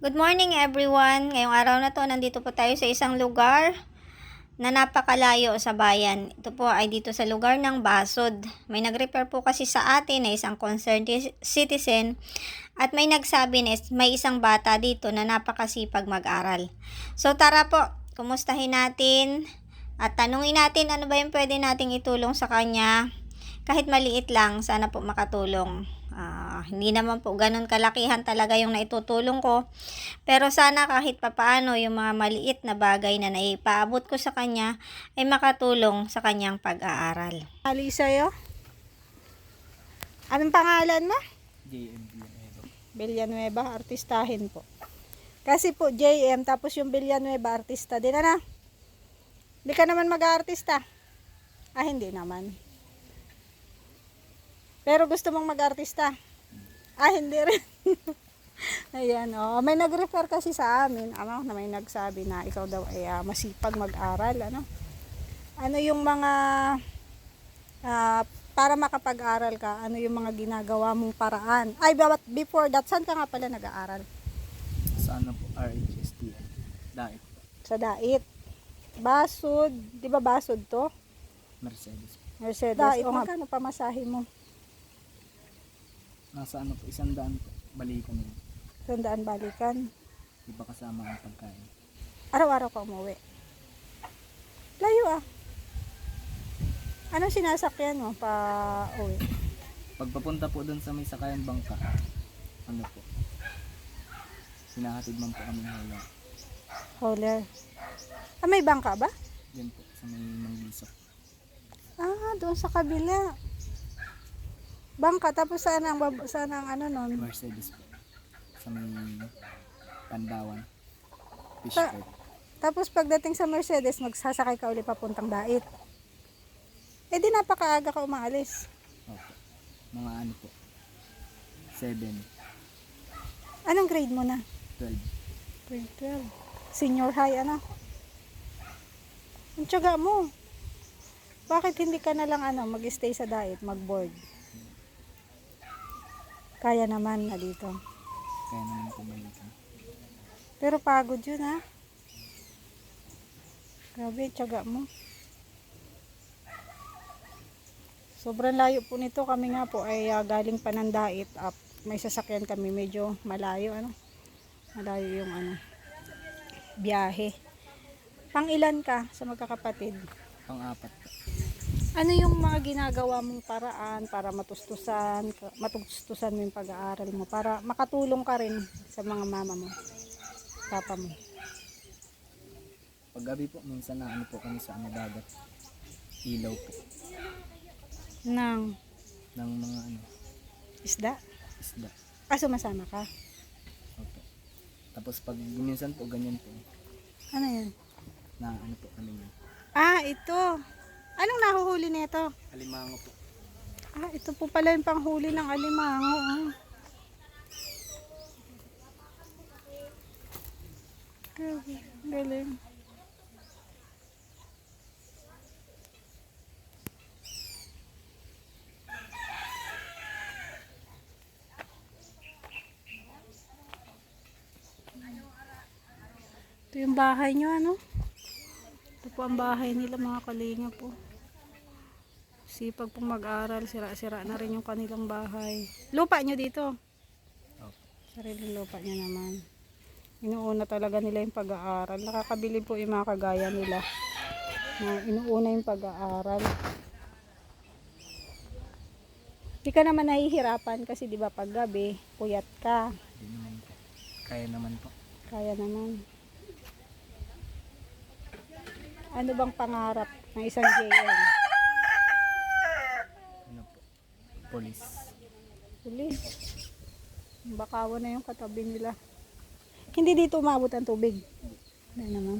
Good morning everyone. Ngayong araw na to, nandito po tayo sa isang lugar na napakalayo sa bayan. Ito po ay dito sa lugar ng Basod. May nag-refer po kasi sa atin na isang concerned citizen at may nagsabi na may isang bata dito na napakasipag mag-aral. So tara po, kumustahin natin at tanungin natin ano ba yung pwede nating itulong sa kanya. Kahit maliit lang, sana po makatulong. Ah, hindi naman po ganun kalakihan talaga yung naitutulong ko. Pero sana kahit papaano yung mga maliit na bagay na naipaabot ko sa kanya ay makatulong sa kanyang pag-aaral. Ali sa'yo? Anong pangalan mo? JM Villanueva. Villanueva, artistahin po. Kasi po, JM, tapos yung Villanueva, artista din, ano? Hindi ka naman mag-artista. Ah, hindi naman. Pero gusto mong mag-artista. Ah, hindi rin. Ayan, oh. May nag-refer kasi sa amin, ano, na may nagsabi na ikaw daw ay ah, masipag mag-aral, ano? Ano yung mga ah, para makapag-aral ka, ano yung mga ginagawa mong paraan? Ay, but before that, saan ka nga pala nag-aaral? Sa ano po, RHSTN. Dait. Sa Dait. Basod, di ba Basod to? Mercedes. Mercedes. Dait, o magkano pamasahe mo? Nasa ano po, isang daan. Balikan yun. Sandaan balikan. Di ba kasama ang pagkain? Araw-araw ka umuwi. Layo ah. Anong sinasakyan mo pa uwi? Pagpapunta po doon sa may sakayan bangka, ano po, sinahatid man po kami ng hula. Hauler. Ah, may bangka ba? Yan po, sa may manglisok. Ah, doon sa kabila. Bangka, tapos saan ang, bab- saan ang ano nun? Mercedes po. Sa may Pandawan. Fish Ta- port. Tapos pagdating sa Mercedes, magsasakay ka uli papuntang Dait. Eh di napakaaga ka umaalis. Opo. Mga ano po, 7, Anong grade mo na? 12. Grade 12. Senior high, ano? Ang tiyaga mo. Bakit hindi ka na lang ano, mag-stay sa Dait, mag-board? Kaya naman na dito. Kaya naman balikan. Pero pagod yun, ha? Grabe, tiyaga mo. Sobrang layo po nito. Kami nga po ay ah, galing Panandait. Up. May sasakyan kami. Medyo malayo, ano? Malayo yung ano, biyahe. Pang ilan ka sa magkakapatid? Pang-apat po. Ano yung mga ginagawa mong paraan para matustusan, matustusan mo yung pag-aaral mo, para makatulong ka rin sa mga mama mo, papa mo? Paggabi po, minsan na ano po kami sa ano dagat. Ilaw po. Nang Ng mga ano, isda? isda. Ah, sumasama ka? Opo. Tapos pag minsan po ganyan po, Ano yan? na ano po kami yun. Ah, ito. Anong nahuhuli nito? Alimango po. Ah, ito po pala yung panghuli ng alimango. ah. Galing. Ito yung bahay nyo, ano? Ito po ang bahay nila mga kalinga po. Sipag pong mag-aral, sira-sira na rin yung kanilang bahay. Lupa nyo dito. Opo. Sariling lupa nyo naman. Inuuna talaga nila yung pag-aaral. Nakakabili po yung mga kagaya nila. Na inuuna yung pag-aaral. Di ka naman nahihirapan kasi di ba pag gabi, puyat ka. Hindi naman po. Kaya naman po. Kaya naman. Ano bang pangarap ng isang JM? Ano po. Police. Pulis. Bakawan na yung katabi nila. Hindi dito umabot ang tubig. Ano naman.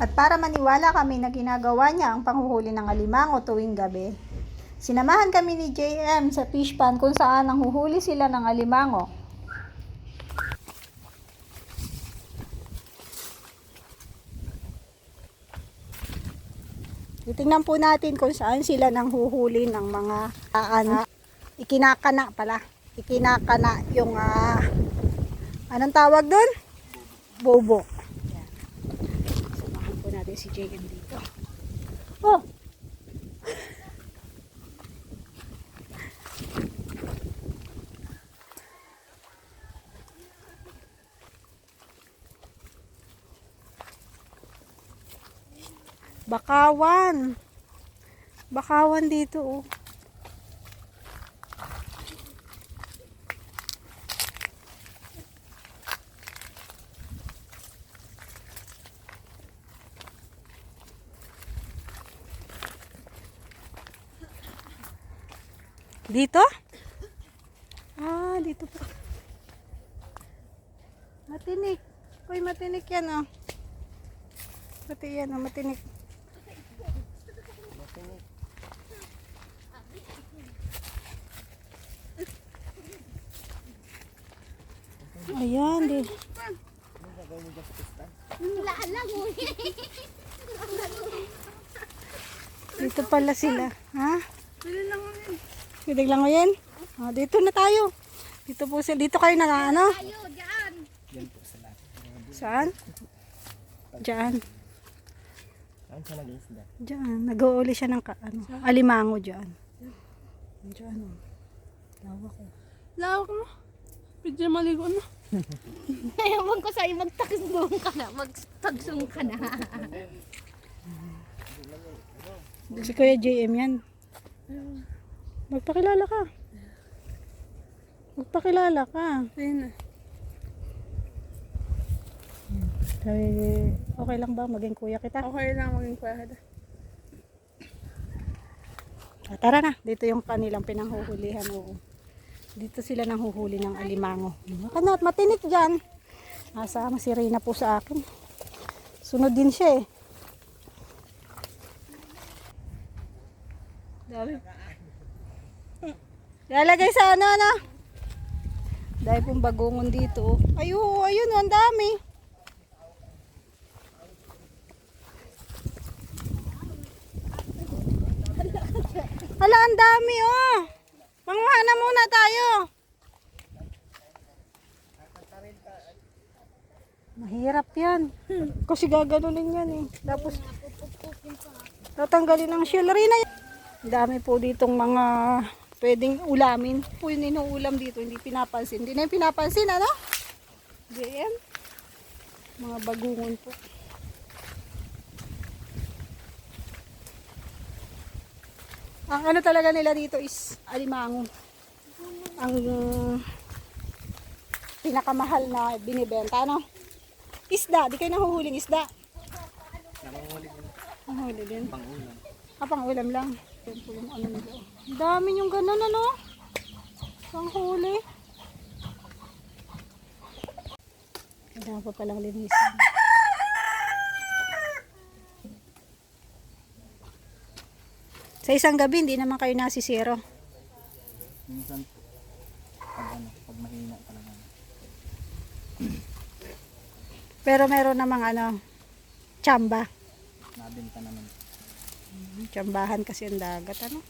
At para maniwala kami na ginagawa niya ang panghuhuli ng alimango tuwing gabi, sinamahan kami ni JM sa fish pond kung saan nanghuhuli sila ng alimango. Tingnan po natin kung saan sila nang huhuli ng mga ah, ano, ikinakana pala. Ikinakana yung ah, anong tawag doon? Bobo. Yan. Samahan po natin si JM dito. Oh! Bakawan. Bakawan dito oh. Dito? Ah, dito pa. Matinik. Uy, matinik yan oh. Pati yan oh, matinik. Ayan, di. Dito pala sila. Ha? Pilig lang yan. Ah, dito na tayo. Dito po sila. Dito kayo na ano? Yan po lahat. Saan? Diyan. Saan siya nag-isda? Diyan. Nag-uuli siya ng ano, alimango diyan. Diyan. Oh. Lawak oh. Lawak mo. Pwede na maligo na. Ewan ko sa'yo, magtagsong ka na. Magtagsong ka na. Si Kuya JM yan. Magpakilala ka. Magpakilala ka. Ayun na. Sabi, okay lang ba maging kuya kita? Okay lang maging kwahada. Ah, tara na, dito yung kanilang pinanghuhulihan. Oo. Dito sila nang huhuli ng alimango. Kanat, matinik dyan. Nasama si Reyna po sa akin. Sunod din siya eh. Dami. Lalagay sa ano, ano? Dahil pong bagongon dito. oh. Ay, oo, ayun, ang dami. Hala, ang dami oh. Manguha na muna tayo. Mahirap yan. Kasi gaganunin yan eh. Tapos, tatanggalin ang shell. Rina, ang dami po ditong mga pwedeng ulamin. Po yung inuulam dito, hindi pinapansin. Hindi na yung pinapansin, ano? JM. Mga bagungon po. Ang ano talaga nila dito is alimango. Ang pinakamahal na binibenta, no? Isda, di kayo nahuhuling isda. Namanguli din. Nahuli din. Pang-ulam. Ah, pang ulam lang. Ano. Ang dami yung ganun, ano? Panghuli. Kailangan pa palang linisin. Sa isang gabi, hindi naman kayo nasisiro. Minsan. Pag ano, pag mahina talaga. Pero meron namang ano, tsamba. Nabenta naman. Tsambahan kasi ang dagat, ano?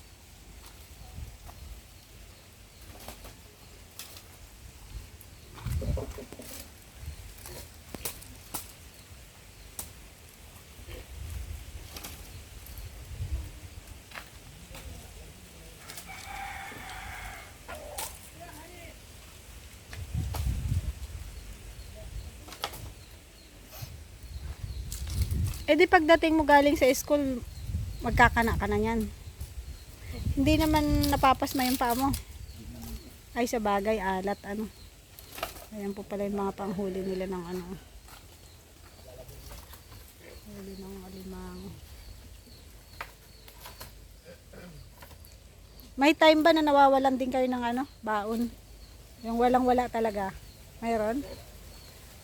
Eh di pagdating mo galing sa school, magkakana ka na yan. Hindi naman napapasma yung paa mo. Ay sa bagay, alat ano. Ayan po pala yung mga panghuli nila ng ano. Huli ng alimango. May time ba na nawawalan din kayo ng ano, baon? Yung walang wala talaga. Mayroon?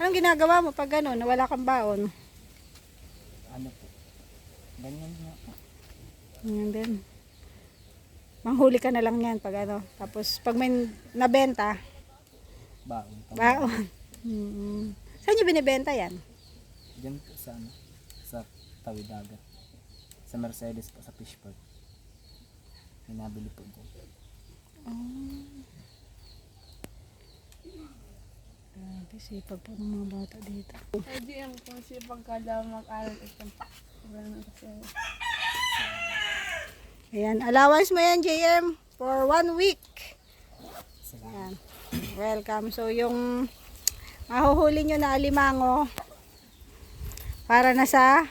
Anong ginagawa mo pag gano'n, na wala kang baon? Ganyan nga po. Yan din. Manghuli ka na lang yan pag ano. Tapos pag may nabenta, Baon. Pang- baon. Mm. Saan nyo binibenta yan? Diyan po sa ano, sa tawid dagat. Sa Mercedes po, sa Fishport. May nabili po dyan. Grabe, sipag po ng mga bata dito. Pwede yung kung siya pagkala mag-aral ito. Ayan, allowance mo yan, JM, for one week. Ayan. Welcome. So, yung mahuhuli nyo na alimango, para na sa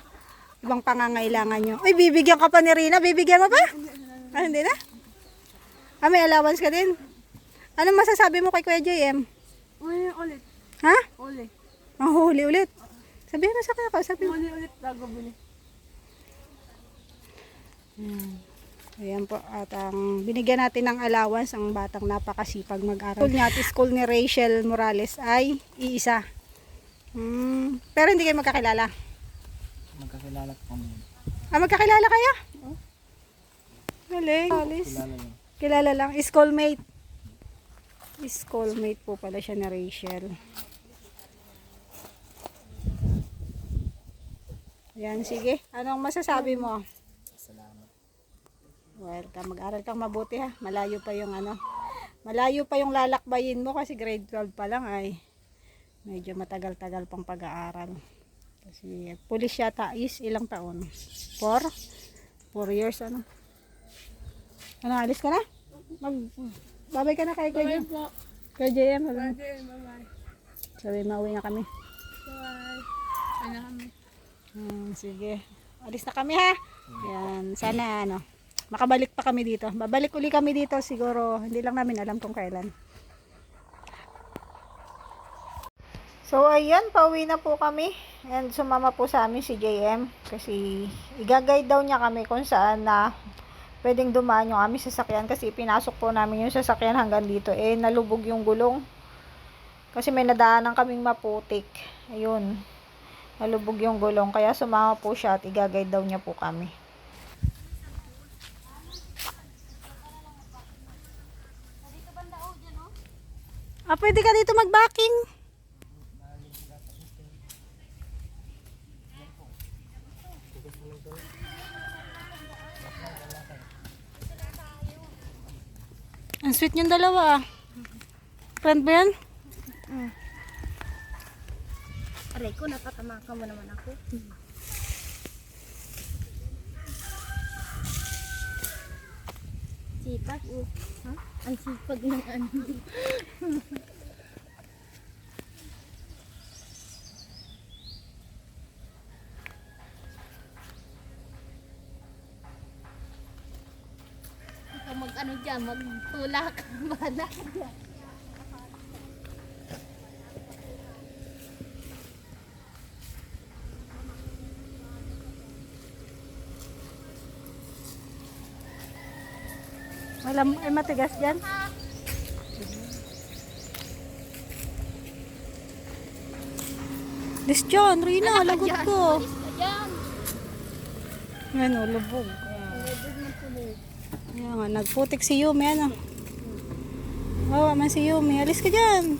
ibang pangangailangan nyo. Uy, bibigyan ka pa ni Rina. Bibigyan mo pa? Ah, hindi na? Ah, may allowance ka din. Ano masasabi mo kay Kuya JM? Uli ulit. Ha? Uli. Mahuhuli ulit. Sabihin mo sa kaya ko. Sabi mo. Uli ulit bago bili. Ayan po, at ang binigyan natin ng allowance ang batang napakasipag mag-aral. School niya at school ni Rachel Morales ay iisa. Hmm, pero hindi kayo magkakilala. Magkakilala po kami. Ah, magkakilala kayo? Galing. Alis. Kilala yun. Kilala lang. Schoolmate. Schoolmate po pala siya ni Rachel. Ayan, sige. Anong masasabi mo? Salamat. Welcome. Mag-aral kang mabuti ha. Malayo pa yung ano. Malayo pa yung lalakbayin mo kasi grade 12 pa lang ay medyo matagal-tagal pang pag-aaral. Kasi pulis yata is ilang taon? 4? 4 years ano? Ano, alis ka na? Mag, babay ka na kay Kuya Bye po. Kay JM. Bye-bye. sabi mauwi na kami. Bye. Ay na kami. Hmm, sige. Alis na kami ha. Yan. Sana ano, makabalik pa kami dito. Babalik uli kami dito siguro. Hindi lang namin alam kung kailan. So ayan, pauwi na po kami. And sumama po sa amin si JM kasi igagay daw niya kami kung saan na pwedeng dumaan yung aming sasakyan kasi pinasok po namin yung sasakyan hanggang dito. Eh, nalubog yung gulong. Kasi may nadaanan kaming maputik. Ayun nalubog yung gulong kaya sumama po siya at igagay daw niya po kami. Ah, pwede ka dito mag-backing. Ang sweet niyong dalawa. ah. Friend ba yan? Aray ko, napatama ka mo naman ako. Sipag, oh. Ha? Ang sipag ng ano. ano dyan, magtulak. Bahala ka dyan. Malam, ay matigas dyan. This John, Rina, lagot ko. Alis ka dyan. Ano, lubog. Nga, nagputik si Yumi, ano. Oo, man si Yumi. Alis ka dyan.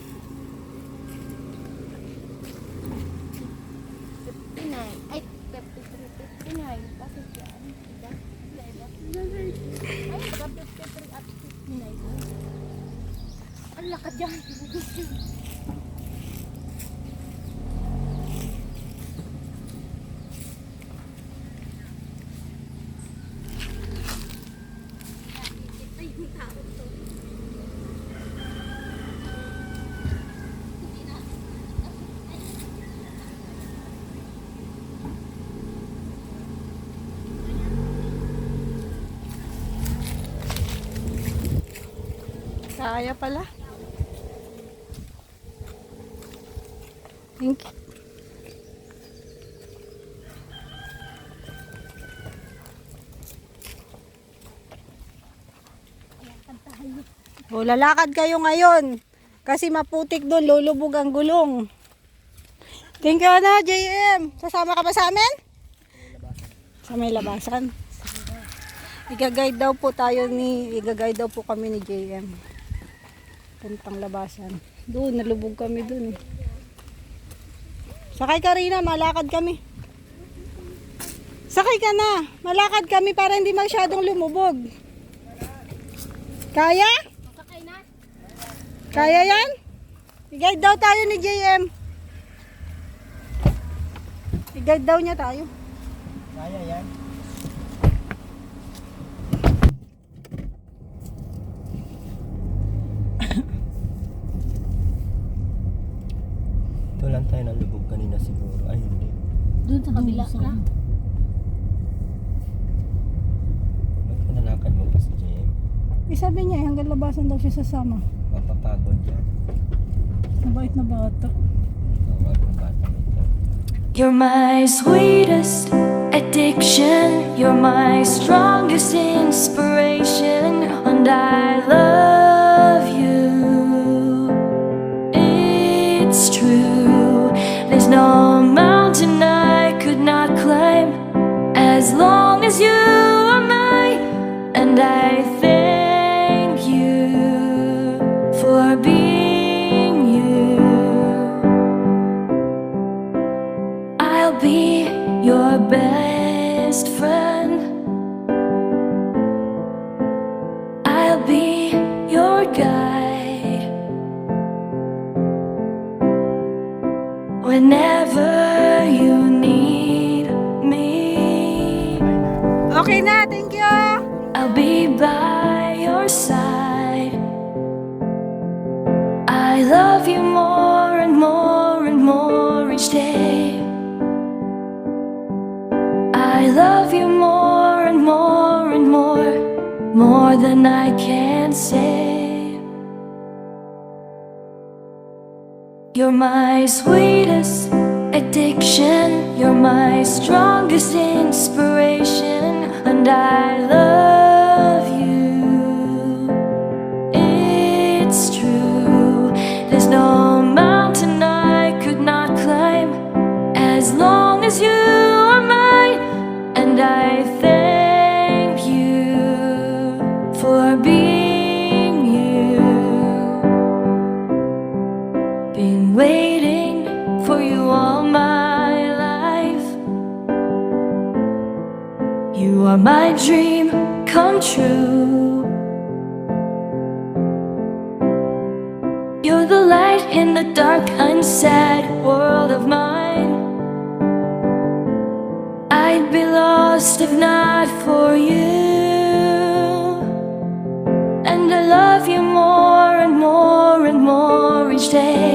59. Ay, 53, 59. Bakit yan? Diba? Diba? Ay, baka 53 at 59. Ang laka dyan. Kaya pala. Thank you. O, lalakad kayo ngayon. Kasi maputik doon, lulubog ang gulong. Thank you na, JM. Sasama ka ba sa amin? Sa may labasan. Iga-guide daw po tayo ni, iga-guide daw po kami ni JM. Puntang labasan. Doon, nalubog kami doon. Sakay ka Rina, malakad kami. Sakay ka na. Malakad kami para hindi masyadong lumubog. Kaya? Kaya yan? I-guide daw tayo ni JM. I-guide daw niya tayo. Kaya yan. Ito lang tayo nalubog kanina siguro. Ay, hindi. Doon sa kabila ka. Ba't pinalakad mo pa si JM? Eh, sabi niya, eh, hanggang labasan daw siya sasama. Mapapagod yan. Mabait na bata. Tawag ng bata ito. You're my sweetest addiction. You're my strongest inspiration. As long as you are mine. And I thank you for being you. I'll be your best friend. I'll be your guide. Whenever Okay na, thank you. I'll be by your side. I love you more and more and more each day. I love you more and more and more, more than I can say. You're my sweetest addiction, you're my strongest inspiration, and I love are my dream come true. You're the light in the dark, unsad world of mine. I'd be lost if not for you. And I love you more and more and more each day.